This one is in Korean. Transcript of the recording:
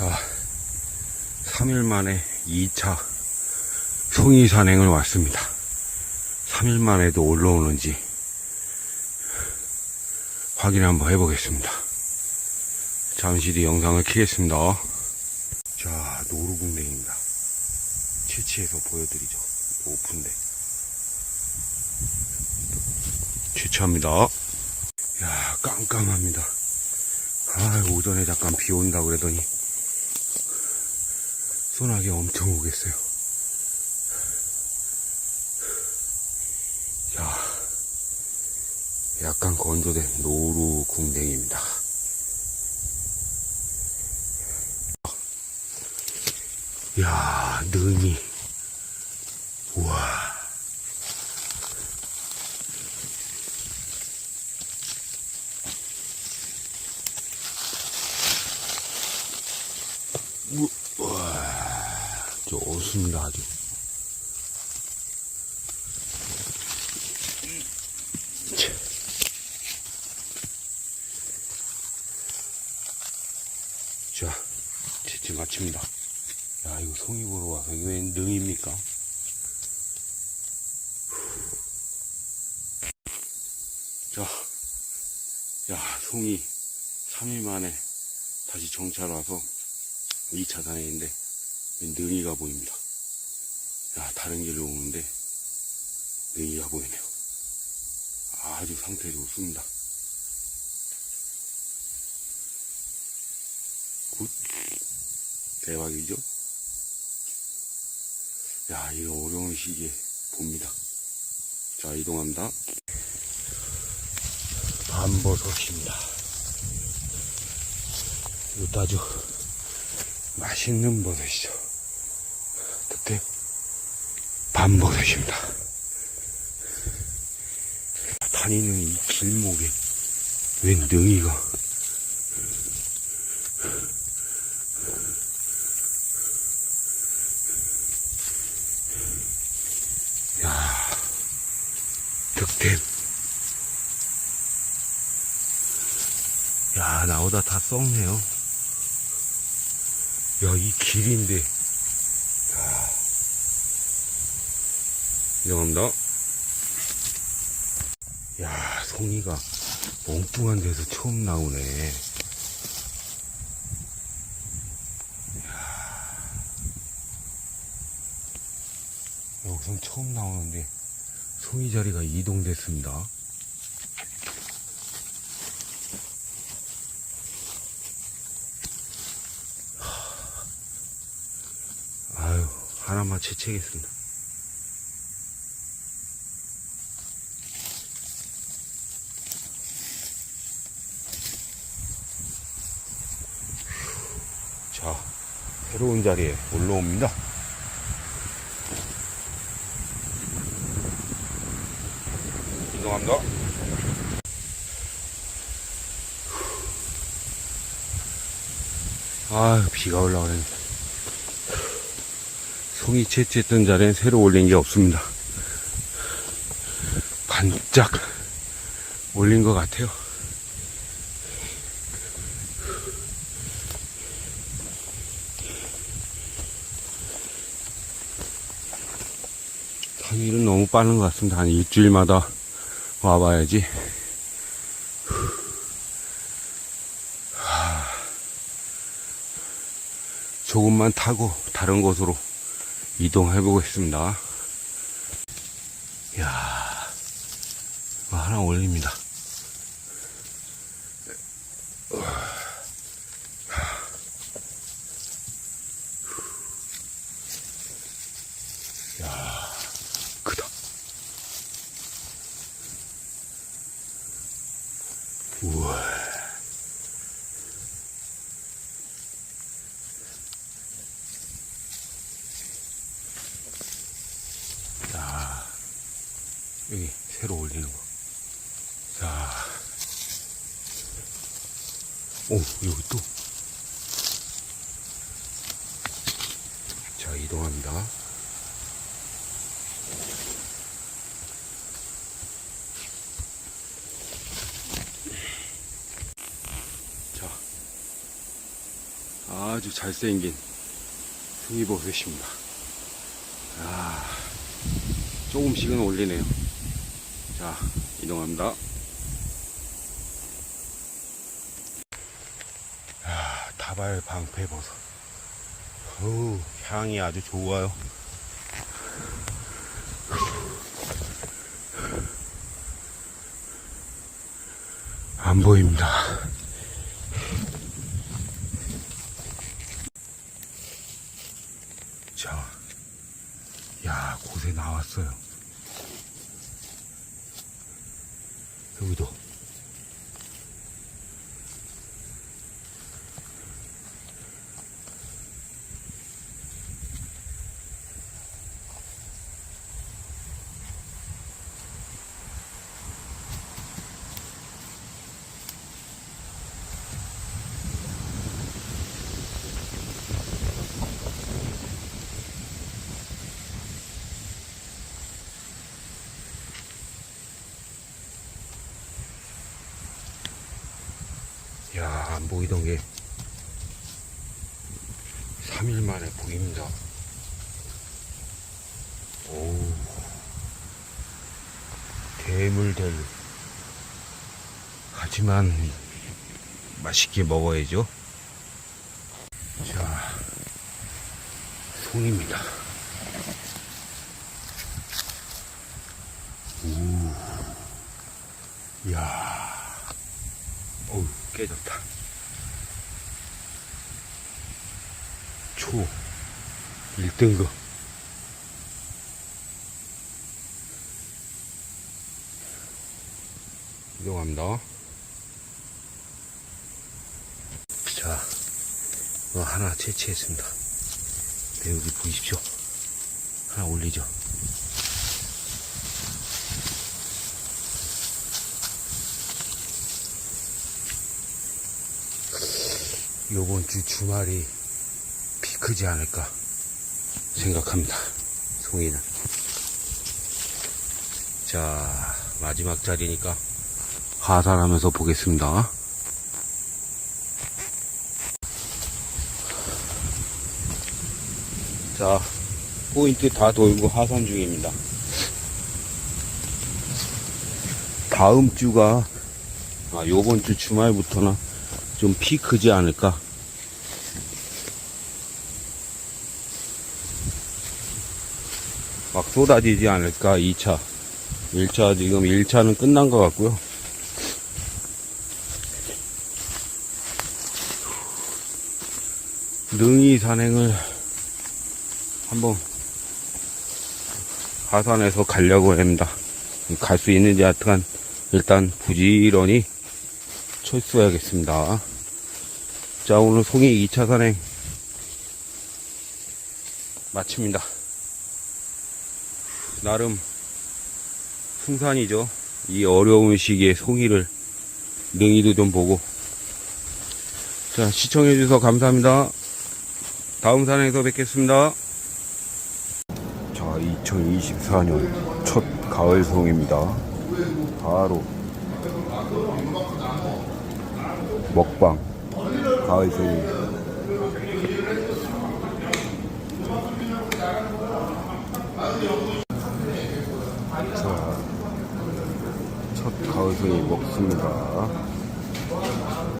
자, 3일 만에 2차 송이 산행을 왔습니다. 3일 만에도 올라오는지 확인 한번 해보겠습니다. 잠시 뒤 영상을 켜겠습니다. 자, 노루궁뎅입니다. 채취해서 보여드리죠. 오픈데. 채취합니다. 야, 깜깜합니다. 아, 오전에 잠깐 비 온다 그러더니 소나기 엄청 오겠어요. 자, 약간 건조된 노루 궁뎅입니다. 야, 능이. 우와. 우와. 좋습니다, 아주. 차. 자, 마칩니다. 야, 이거 송이 보러 와서 이거 웬 능입니까? 자, 야, 송이 3일 만에 다시 정찰 와서 2차 단행인데 능이가 보입니다. 야, 다른 길로 오는데 능이가 보이네요. 아주 상태 좋습니다. 대박이죠? 야, 이 어려운 시기에 봅니다. 자, 이동합니다. 밤버섯입니다. 이것도 아주 맛있는 버섯이죠. 그때 밤버섯입니다. 다니는 이 길목에 웬 능이가 야 득템 야 나오다 다 썩네요. 야 이 길인데. 야. 인정합니다. 야 송이가 엉뚱한 데서 처음 나오네. 여기선 처음 나오는데 송이 자리가 이동됐습니다. 아유, 하나만 채채겠습니다. 자, 새로운 자리에 올라옵니다. 이동합니다. 아 비가 올라오네. 송이 채취했던 자리엔 새로 올린 게 없습니다. 반짝 올린 것 같아요. 당일은 너무 빠른 것 같습니다. 한 일주일마다 와봐야지. 하, 조금만 타고 다른 곳으로 이동해 보겠습니다. 야 하나 올립니다. 여기 새로 올리는 거. 자, 오, 여기 또. 자, 이동합니다. 아주 잘생긴 송이버섯입니다. 아, 조금씩은 올리네요. 자, 이동합니다. 아, 다발 방패버섯. 어우, 향이 아주 좋아요. 안 보입니다. 자, 야, 곳에 나왔어요. 여기도. 야, 안 보이던 게 3일 만에 보입니다. 오, 대물대물. 하지만 맛있게 먹어야죠. 자, 송입니다. 오, 야. 어우, 깨졌다. 초, 1등급. 이동합니다. 자, 이거 하나 채취했습니다. 네, 여기 보이십시오. 하나 올리죠. 요번 주 주말이 피크지 않을까 생각합니다. 송이는. 자, 마지막 자리니까 하산하면서 보겠습니다. 자, 포인트 다 돌고 하산 중입니다. 다음 주가, 아, 요번 주 주말부터는 좀 피 크지 않을까. 막 쏟아지지 않을까, 2차. 1차, 지금 1차는 끝난 것 같고요. 능이 산행을 한번 하산해서 가려고 합니다. 갈 수 있는지 하여튼 일단 부지런히 철수해야겠습니다. 자, 오늘 송이 2차 산행 마칩니다. 나름 승산이죠. 이 어려운 시기에 송이를 능이도 좀 보고. 자, 시청해 주셔서 감사합니다. 다음 산행에서 뵙겠습니다. 자, 2024년 첫 가을 송입니다. 바로 먹방 가을 송이. 자, 첫 가을 송이 먹습니다.